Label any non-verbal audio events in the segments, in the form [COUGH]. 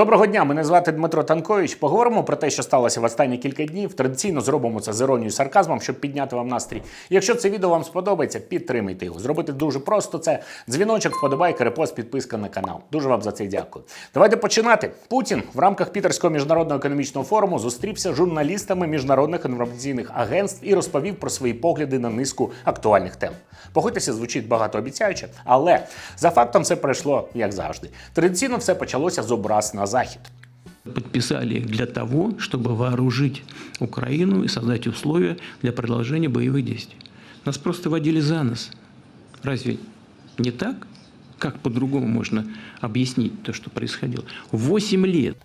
Доброго дня, мене звати Дмитро Танкович. Поговоримо про те, що сталося в останні кілька днів. Традиційно зробимо це з іронією і сарказмом, щоб підняти вам настрій. Якщо це відео вам сподобається, підтримайте його. Зробити дуже просто це дзвіночок, вподобайка, репост, підписка на канал. Дуже вам за це дякую. Давайте починати. Путін в рамках Пітерського міжнародного економічного форуму зустрівся з журналістами міжнародних інформаційних агентств і розповів про свої погляди на низку актуальних тем. Погодьтеся, звучить багатообіцяюче, але за фактом все пройшло як завжди. Традиційно все почалося з образ на захід. подписали для того, чтобы вооружить Украину и создать условия для продолжения боевых действий. Нас просто водили за нос. Разве не так? Как по-другому можно объяснить то, что происходило? Восемь лет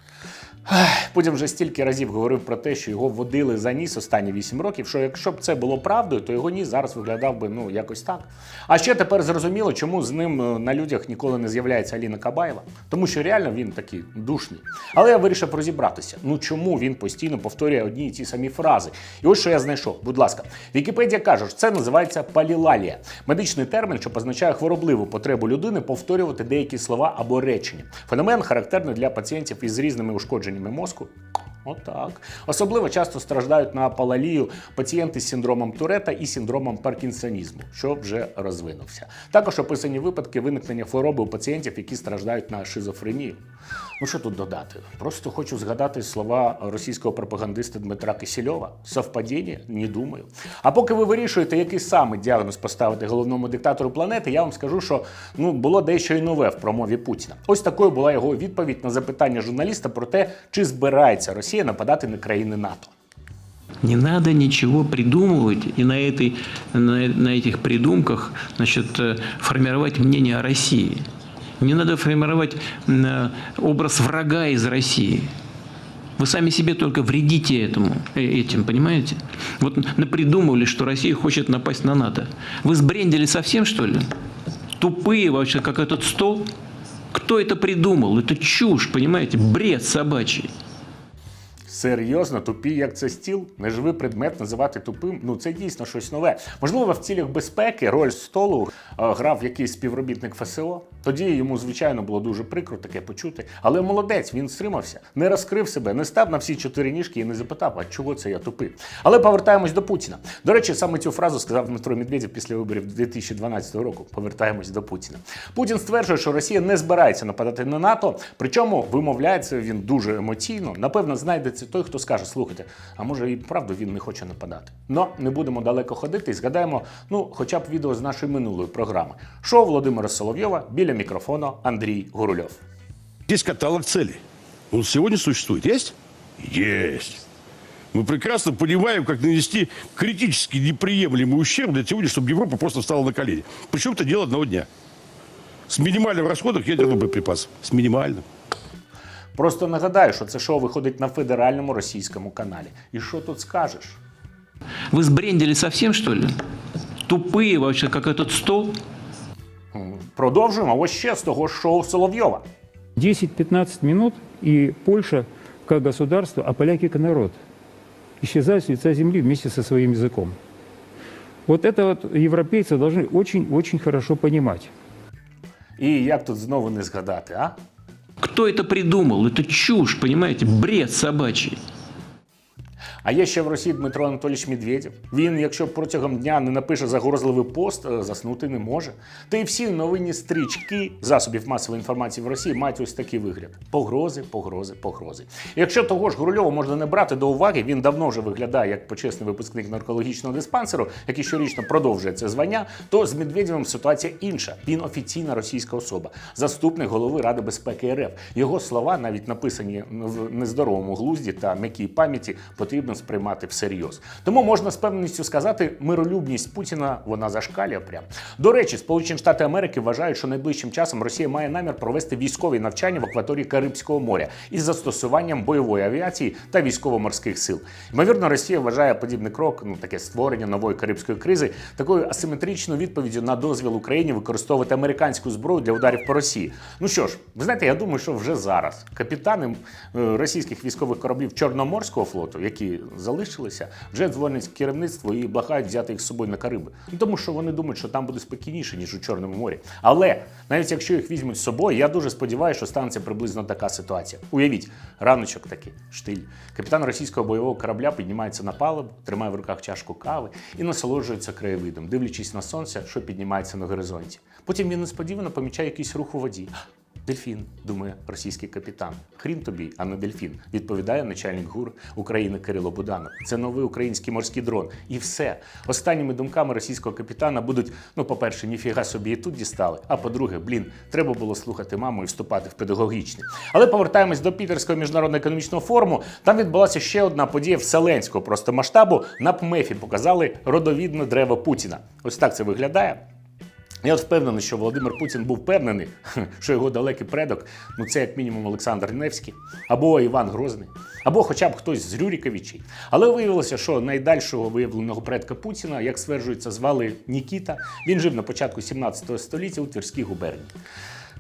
Путін вже стільки разів говорив про те, що його водили за ніс останні 8 років. Що якщо б це було правдою, то його ніс зараз виглядав би ну якось так. А ще тепер зрозуміло, чому з ним е, на людях ніколи не з'являється Аліна Кабаєва, тому що реально він такий душний. Але я вирішив розібратися. Ну чому він постійно повторює одні і ті самі фрази? І ось що я знайшов. Будь ласка, Вікіпедія каже, що це називається палілалія, медичний термін, що позначає хворобливу потребу людини повторювати деякі слова або речення. Феномен характерний для пацієнтів із різними ушкодженнями мозку. Отак. Особливо часто страждають на палалію пацієнти з синдромом Турета і синдромом паркінсонізму, що вже розвинувся. Також описані випадки виникнення хвороби у пацієнтів, які страждають на шизофренію. Ну що тут додати? Просто хочу згадати слова російського пропагандиста Дмитра Кисельова. Совпадіння? Не думаю. А поки ви вирішуєте, який саме діагноз поставити головному диктатору планети, я вам скажу, що ну було дещо і нове в промові Путіна. Ось такою була його відповідь на запитання журналіста про те, чи збирається Росія нападати на країни НАТО. Не надо ничего придумывать и на, этой, на, на этих придумках значит, э, формировать мнение о России. Не надо формировать м, э, образ врага из России. Вы сами себе только вредите этому, э, этим, понимаете? Вот напридумывали, что Россия хочет напасть на НАТО. Вы сбрендили совсем, что ли? Тупые вообще, как этот стол? Кто это придумал? Это чушь, понимаете? Бред собачий. Серйозно, тупі, як це стіл, неживий предмет називати тупим. Ну це дійсно щось нове. Можливо, в цілях безпеки роль столу е, грав якийсь співробітник ФСО. Тоді йому, звичайно, було дуже прикро таке почути. Але молодець, він стримався, не розкрив себе, не став на всі чотири ніжки і не запитав, а чого це я тупий. Але повертаємось до Путіна. До речі, саме цю фразу сказав Дмитро Медведєв після виборів 2012 року. Повертаємось до Путіна. Путін стверджує, що Росія не збирається нападати на НАТО. Причому вимовляє це він дуже емоційно. Напевно, знайдеться той, хто скаже: слухайте, а може і правду він не хоче нападати. Но не будемо далеко ходити і згадаємо, ну, хоча б відео з нашої минулої програми. Шоу Володимира Соловйова біля мікрофону Андрій Гурульов. Есть каталог целей. Он сегодня существует. Есть? Есть. Мы прекрасно понимаем, как нанести критически неприемлемый ущерб для сегодня, чтобы Европа просто встала на колени. Причем это дело одного дня. С минимальным расходом ядерных боеприпасов. С минимальным. Просто нагадаю, що це шоу виходить на федеральному російському каналі. І що тут скажеш? Вы сбрендили совсем, что ли? Тупые вообще, как этот стол? Продовжуємо ось ще з того ж шоу Соловйова. 10-15 минут, и Польша как государство, а поляки как народ исчезают с лица земли вместе со своим языком. Вот это вот европейцы должны очень-очень хорошо понимать. І як тут знову не згадати, а? Кто это придумал? Это чушь, понимаете? Бред собачий. А є ще в Росії Дмитро Анатолійович Медведєв. Він, якщо протягом дня не напише загрозливий пост, е, заснути не може. Та й всі новинні стрічки засобів масової інформації в Росії мають ось такий вигляд: погрози, погрози, погрози. Якщо того ж Гурульова можна не брати до уваги, він давно вже виглядає як почесний випускник наркологічного диспансеру, який щорічно продовжує це звання. То з Медведєвим ситуація інша. Він офіційна російська особа, заступник голови Ради безпеки РФ. Його слова, навіть написані в нездоровому глузді та м'якій пам'яті, потрібно сприймати всерйоз. Тому можна з певністю сказати, миролюбність Путіна вона зашкалює прям. До речі, Сполучені Штати Америки вважають, що найближчим часом Росія має намір провести військові навчання в акваторії Карибського моря із застосуванням бойової авіації та військово-морських сил. Ймовірно, Росія вважає подібний крок, ну таке створення нової карибської кризи, такою асиметричною відповіддю на дозвіл Україні використовувати американську зброю для ударів по Росії. Ну що ж, ви знаєте, я думаю, що вже зараз капітани е, російських військових кораблів Чорноморського флоту, які залишилися, вже дзвонять керівництво і благають взяти їх з собою на Кариби. Ну тому що вони думають, що там буде спокійніше, ніж у Чорному морі. Але навіть якщо їх візьмуть з собою, я дуже сподіваюся, що станеться приблизно така ситуація. Уявіть, раночок такий, штиль. Капітан російського бойового корабля піднімається на палубу, тримає в руках чашку кави і насолоджується краєвидом, дивлячись на сонце, що піднімається на горизонті. Потім він несподівано помічає якийсь рух у воді. Дельфін, думає російський капітан. Хрін тобі, а не дельфін, відповідає начальник ГУР України Кирило Буданов. Це новий український морський дрон. І все. Останніми думками російського капітана будуть: ну, по-перше, ніфіга собі і тут дістали. А по-друге, блін, треба було слухати маму і вступати в педагогічне. Але повертаємось до Пітерського міжнародного економічного форуму. Там відбулася ще одна подія вселенського просто масштабу. На ПМЕФі показали родовідне древо Путіна. Ось так це виглядає. Я от впевнений, що Володимир Путін був впевнений, [LAUGHS] що його далекий предок, ну це як мінімум Олександр Невський, або Іван Грозний, або хоча б хтось з Рюріковичей. Але виявилося, що найдальшого виявленого предка Путіна, як стверджується, звали Нікіта. Він жив на початку 17 століття у Тверській губернії.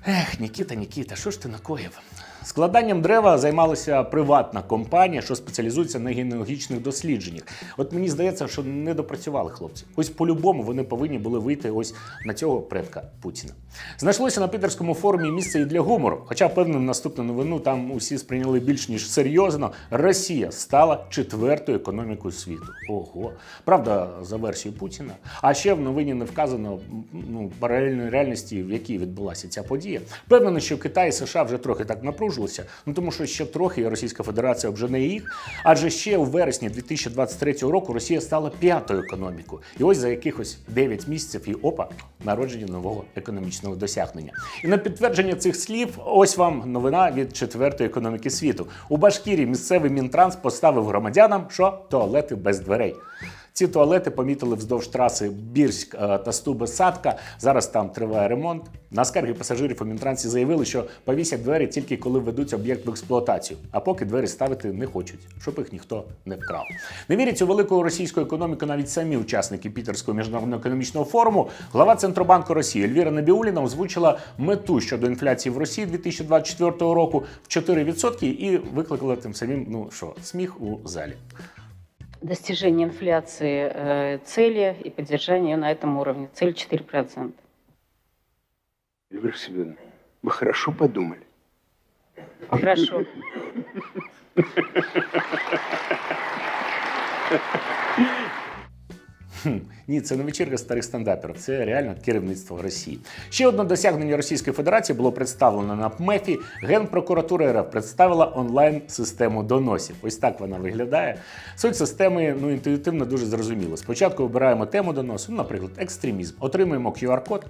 Ех, Нікіта, Нікіта, що ж ти накоїв? Складанням дерева займалася приватна компанія, що спеціалізується на генеалогічних дослідженнях. От мені здається, що не допрацювали хлопці. Ось по-любому вони повинні були вийти ось на цього предка Путіна. Знайшлося на Пітерському форумі місце і для гумору. Хоча певно наступну новину там усі сприйняли більш ніж серйозно. Росія стала четвертою економікою світу. Ого, правда, за версією Путіна. А ще в новині не вказано ну, паралельної реальності, в якій відбулася ця подія. Впевнений, що Китай і США вже трохи так напружилися, ну тому що ще трохи Російська Федерація обжене їх. Адже ще у вересні 2023 року Росія стала п'ятою економікою. І ось за якихось 9 місяців і опа, народження нового економічного досягнення. І на підтвердження цих слів, ось вам новина від четвертої економіки світу. У Башкірі місцевий мінтранс поставив громадянам, що туалети без дверей. Ці туалети помітили вздовж траси Бірськ е, та Стуби-Садка. Зараз там триває ремонт. На скарги пасажирів у Мінтрансі заявили, що повісять двері тільки коли введуть об'єкт в експлуатацію, а поки двері ставити не хочуть, щоб їх ніхто не вкрав. Не вірять у велику російську економіку навіть самі учасники Пітерського міжнародного економічного форуму. Глава Центробанку Росії Ельвіра Набіуліна озвучила мету щодо інфляції в Росії 2024 року в 4% і викликала тим самим ну що сміх у залі. Достижение инфляции э, цели и поддержание ее на этом уровне. Цель 4%. Эльвира Семеновна, вы хорошо подумали. Хорошо. [LAUGHS] Ні, це не вечірка старих стендаперів, це реально керівництво Росії. Ще одне досягнення Російської Федерації було представлено на ПМЕФі. Генпрокуратура РФ представила онлайн-систему доносів. Ось так вона виглядає. Суть системи ну інтуїтивно дуже зрозуміло. Спочатку обираємо тему доносу, ну, наприклад, екстремізм. Отримуємо QR-код.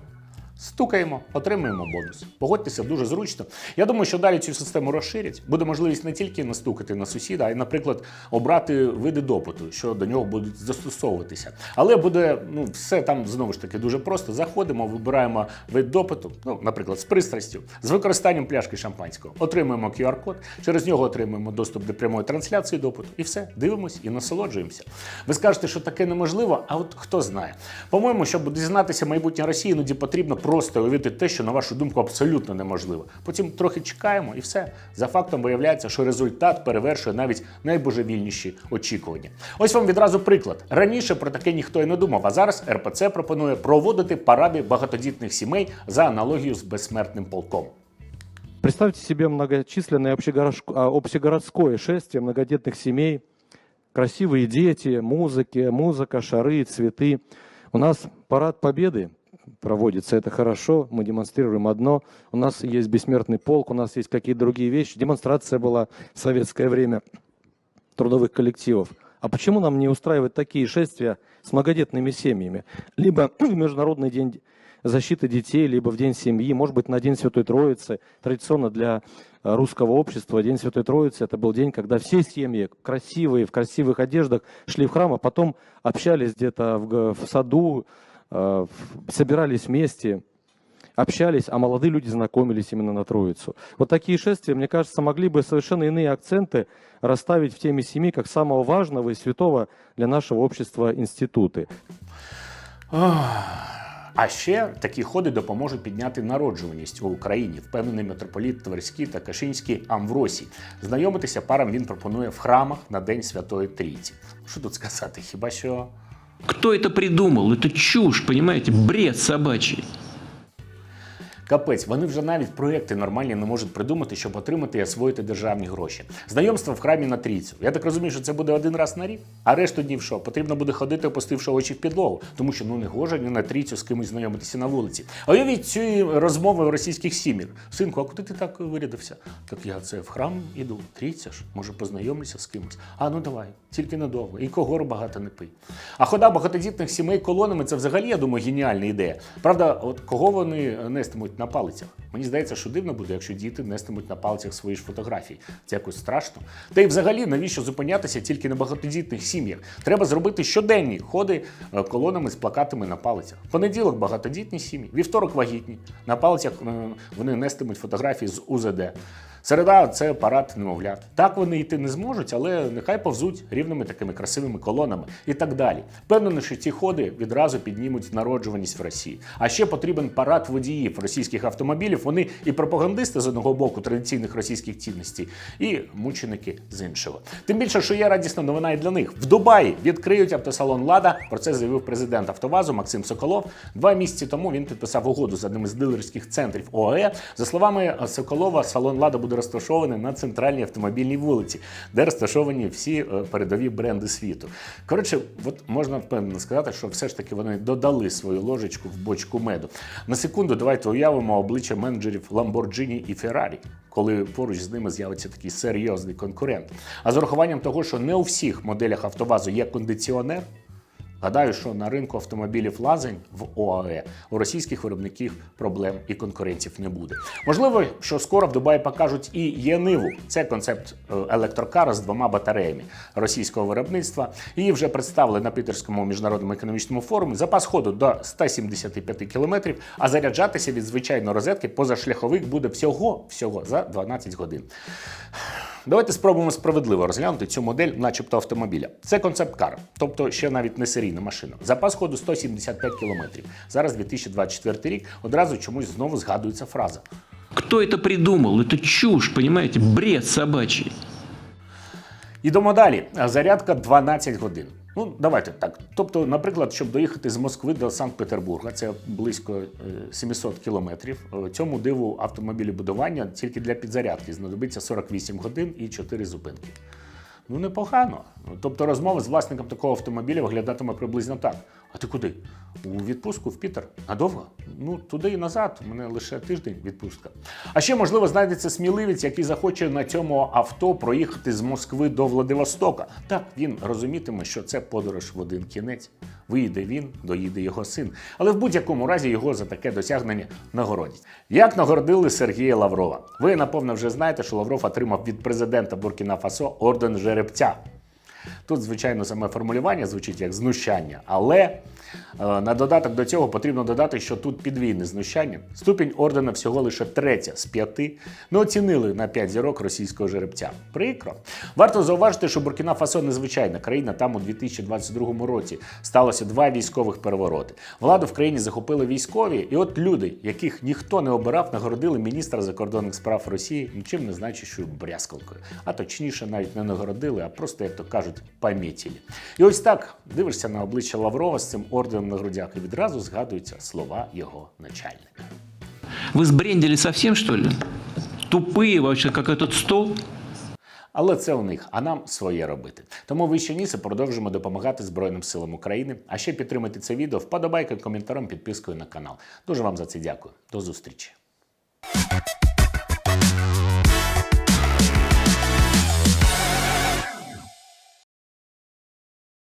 Стукаємо, отримуємо бонус. Погодьтеся, дуже зручно. Я думаю, що далі цю систему розширять. Буде можливість не тільки настукати на сусіда, а й, наприклад, обрати види допиту, що до нього будуть застосовуватися. Але буде ну, все там знову ж таки дуже просто. Заходимо, вибираємо вид допиту, ну, наприклад, з пристрастю, з використанням пляшки шампанського. Отримуємо QR-код, через нього отримуємо доступ до прямої трансляції допиту. І все, дивимось і насолоджуємося. Ви скажете, що таке неможливо, а от хто знає. По-моєму, щоб дізнатися майбутнє Росії, іноді потрібно просто уявити те, що на вашу думку абсолютно неможливо. Потім трохи чекаємо, і все. За фактом виявляється, що результат перевершує навіть найбожевільніші очікування. Ось вам відразу приклад. Раніше про таке ніхто і не думав, а зараз РПЦ пропонує проводити паради багатодітних сімей за аналогію з безсмертним полком. Представьте себе многочисленное общегородск- а, общегородское шествие многодетных семей, красивые дети, музыки, музыка, шары, цветы. У нас парад победы проводится, это хорошо, мы демонстрируем одно. У нас есть бессмертный полк, у нас есть какие-то другие вещи. Демонстрация была в советское время трудовых коллективов. А почему нам не устраивать такие шествия с многодетными семьями? Либо [CLEARS THROAT] в Международный день защиты детей, либо в День семьи, может быть, на День Святой Троицы. Традиционно для э, русского общества День Святой Троицы это был день, когда все семьи красивые, в красивых одеждах шли в храм, а потом общались где-то в, в саду, собирались вместе, общались, а молодые люди знакомились именно на Троицу. Вот такие шествия, мне кажется, могли бы совершенно иные акценты расставить в теме семьи как самого важного и святого для нашего общества институты. Ох, А ще такі ходи допоможуть підняти народжуваність у Україні, впевнений митрополіт Тверський та Кашинський Амвросій. Знайомитися парам він пропонує в храмах на День Святої Трійці. Що тут сказати? Хіба що Кто это придумал? Это чушь, понимаете? Бред собачий. Капець, вони вже навіть проекти нормальні не можуть придумати, щоб отримати і освоїти державні гроші. Знайомство в храмі на трійцю. Я так розумію, що це буде один раз на рік. А решту днів що? Потрібно буде ходити, опустивши очі в підлогу, тому що ну не гоже ні на трійцю з кимось знайомитися на вулиці. А уявіть ці розмови в російських сім'ях. Синку, а куди ти так вирядився? Так я це в храм іду. Трійця ж, може, познайомлюся з кимось. А ну давай, тільки недовго. І когор багато не пий. А хода багатодітних сімей колонами це взагалі, я думаю, геніальна ідея. Правда, от кого вони нестимуть на палицях? Мені здається, що дивно буде, якщо діти нестимуть на палицях свої ж фотографії. Це якось страшно. Та й взагалі, навіщо зупинятися тільки на багатодітних сім'ях? Треба зробити щоденні ходи е, колонами з плакатами на палицях. Понеділок багатодітні сім'ї, вівторок вагітні. На палицях е, вони нестимуть фотографії з УЗД. Середа це парад немовлят. Так вони йти не зможуть, але нехай повзуть рівними такими красивими колонами і так далі. Впевнений, що ці ходи відразу піднімуть народжуваність в Росії. А ще потрібен парад водіїв російських автомобілів. Вони і пропагандисти з одного боку традиційних російських цінностей, і мученики з іншого. Тим більше, що є радісна новина і для них. В Дубаї відкриють автосалон Лада. Про це заявив президент Автовазу Максим Соколов. Два місяці тому він підписав угоду з одним із дилерських центрів ОАЕ. За словами Соколова, салон Лада буде розташований на центральній автомобільній вулиці, де розташовані всі е, передові бренди світу. Коротше, от можна впевнено сказати, що все ж таки вони додали свою ложечку в бочку меду. На секунду давайте уявимо обличчя менеджерів Lamborghini і Ferrari, коли поруч з ними з'явиться такий серйозний конкурент. А з урахуванням того, що не у всіх моделях автовазу є кондиціонер. Гадаю, що на ринку автомобілів лазень в ОАЕ у російських виробників проблем і конкурентів не буде. Можливо, що скоро в Дубаї покажуть і Єниву. Це концепт е, електрокара з двома батареями російського виробництва. Її вже представили на Пітерському міжнародному економічному форумі. Запас ходу до 175 кілометрів, а заряджатися від звичайної розетки позашляхових буде всього всього за 12 годин. Давайте спробуємо справедливо розглянути цю модель, начебто автомобіля. Це концепт-кар, тобто ще навіть не серійна машина. Запас ходу 175 км. Зараз 2024 рік. Одразу чомусь знову згадується фраза. Хто це придумав? Це чушь, розумієте? Бред собачий. Ідемо далі. Зарядка 12 годин. Ну, давайте так. Тобто, наприклад, щоб доїхати з Москви до Санкт-Петербурга, це близько е, 700 кілометрів. е, Цьому диву автомобілебудування тільки для підзарядки знадобиться 48 годин і 4 зупинки. Ну, непогано. Тобто розмова з власником такого автомобіля виглядатиме приблизно так. А ти куди? У відпустку в Пітер? Надовго? Ну, туди і назад. У мене лише тиждень відпустка. А ще, можливо, знайдеться сміливець, який захоче на цьому авто проїхати з Москви до Владивостока. Так, він розумітиме, що це подорож в один кінець. Виїде він, доїде його син. Але в будь-якому разі його за таке досягнення нагородять. Як нагородили Сергія Лаврова? Ви, напевно, вже знаєте, що Лавров отримав від президента Буркіна Фасо орден жеребця. Тут, звичайно, саме формулювання звучить як знущання, але е, на додаток до цього потрібно додати, що тут підвійне знущання. Ступінь ордена всього лише третя з п'яти. Не оцінили на п'ять зірок російського жеребця. Прикро. Варто зауважити, що Буркіна Фасо незвичайна країна. Там у 2022 році сталося два військових перевороти. Владу в країні захопили військові, і от люди, яких ніхто не обирав, нагородили міністра закордонних справ Росії нічим не значущою брязкалкою. А точніше, навіть не нагородили, а просто, як то кажуть, помітили. І ось так дивишся на обличчя Лаврова з цим орденом на грудях, і відразу згадуються слова його начальника. Вы сбрендили совсем, что ли? Тупые вообще, как этот стол? Але це у них, а нам своє робити. Тому вище ніси продовжимо допомагати Збройним силам України. А ще підтримайте це відео вподобайкою, коментарем, підпискою на канал. Дуже вам за це дякую. До зустрічі.